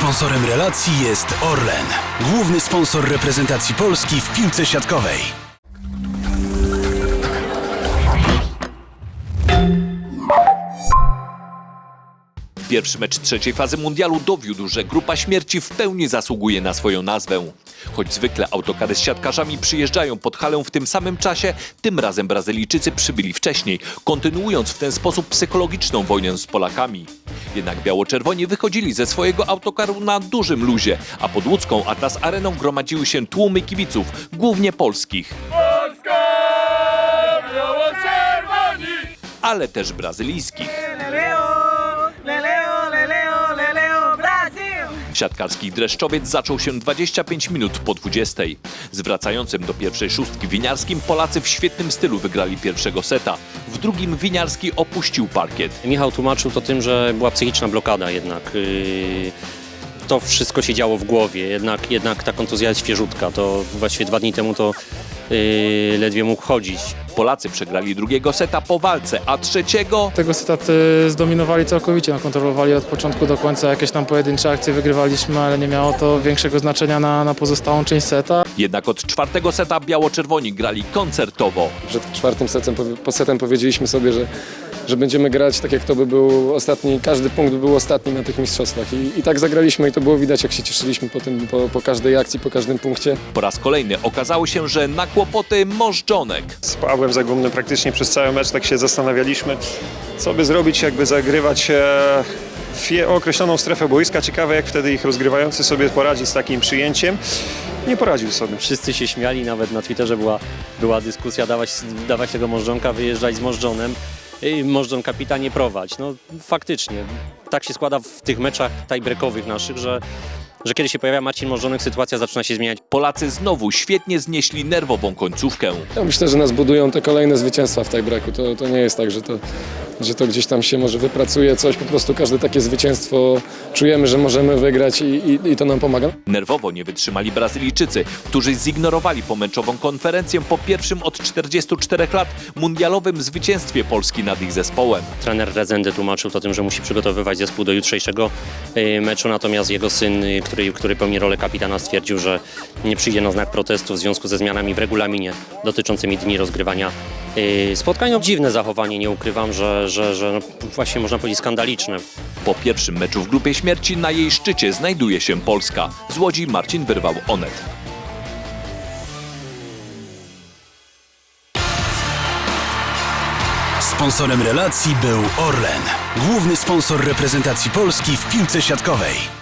Sponsorem relacji jest Orlen, główny sponsor reprezentacji Polski w piłce siatkowej. Pierwszy mecz trzeciej fazy mundialu dowiódł, że grupa śmierci w pełni zasługuje na swoją nazwę. Choć zwykle autokary z siatkarzami przyjeżdżają pod halę w tym samym czasie, tym razem Brazylijczycy przybyli wcześniej, kontynuując w ten sposób psychologiczną wojnę z Polakami. Jednak biało-czerwoni wychodzili ze swojego autokaru na dużym luzie, a pod łódzką Atlas Areną gromadziły się tłumy kibiców, głównie polskich. ale też brazylijskich. Siatkarski dreszczowiec zaczął się 25 minut po 20. Z wracającym do pierwszej szóstki winiarskim Polacy w świetnym stylu wygrali pierwszego seta. W drugim winiarski opuścił parkiet. Michał tłumaczył to tym, że była psychiczna blokada jednak. Yy, To wszystko się działo w głowie, jednak, jednak ta kontuzja jest świeżutka. To właściwie dwa dni temu to yy, ledwie mógł chodzić. Polacy przegrali drugiego seta po walce, a trzeciego Tego seta y, zdominowali całkowicie, no, kontrolowali od początku do końca jakieś tam pojedyncze akcje, wygrywaliśmy, ale nie miało to większego znaczenia na, na pozostałą część seta. jednak od czwartego seta biało-czerwoni grali koncertowo. Przed czwartym setem, powie- po setem powiedzieliśmy sobie, że, że będziemy grać tak jak to by był ostatni, każdy punkt by był ostatni na tych mistrzostwach. I, i tak zagraliśmy i to było widać jak się cieszyliśmy po, tym, po, po każdej akcji, po każdym punkcie. Po raz kolejny okazało się, że na kłopoty możdżonek. Z Pawłem Zagumnym praktycznie przez cały mecz tak się zastanawialiśmy, co by zrobić, jakby zagrywać e, w określoną strefę boiska. Ciekawe, jak wtedy ich rozgrywający sobie poradzi z takim przyjęciem. Nie poradził sobie. Wszyscy się śmiali, nawet na Twitterze była, była dyskusja dawać, dawać tego możdżonka, wyjeżdżać z możdżonem. Yy, Możdżon kapitanie prowadź. No faktycznie, tak się składa w tych meczach tiebreakowych naszych, że, że kiedy się pojawia Marcin Możdżonek, sytuacja zaczyna się zmieniać. Polacy znowu świetnie znieśli nerwową końcówkę. Ja myślę, że nas budują te kolejne zwycięstwa w tiebreaku. To, to nie jest tak, że to, że to gdzieś tam się może wypracuje coś. Po prostu każde takie zwycięstwo czujemy, że możemy wygrać i, i, i to nam pomaga. Nerwowo nie wytrzymali Brazylijczycy, którzy zignorowali pomęczową konferencję po pierwszym od 44 lat mundialowym zwycięstwie Polski nad ich zespołem. Trener Rezende tłumaczył to tym, że musi przygotowywać zespół do jutrzejszego y, meczu, natomiast jego syn, y, który, który pełni rolę kapitana, stwierdził, że nie przyjdzie na znak protestu w związku ze zmianami w regulaminie dotyczącymi dni rozgrywania y, spotkań. No, dziwne zachowanie, nie ukrywam, że, że, że no, właśnie można powiedzieć skandaliczne. Po pierwszym meczu w grupie śmierci na jej szczycie znajduje się Polska. Z Łodzi Marcin wyrwał Onet. Sponsorem relacji był Orlen, główny sponsor reprezentacji Polski w piłce siatkowej.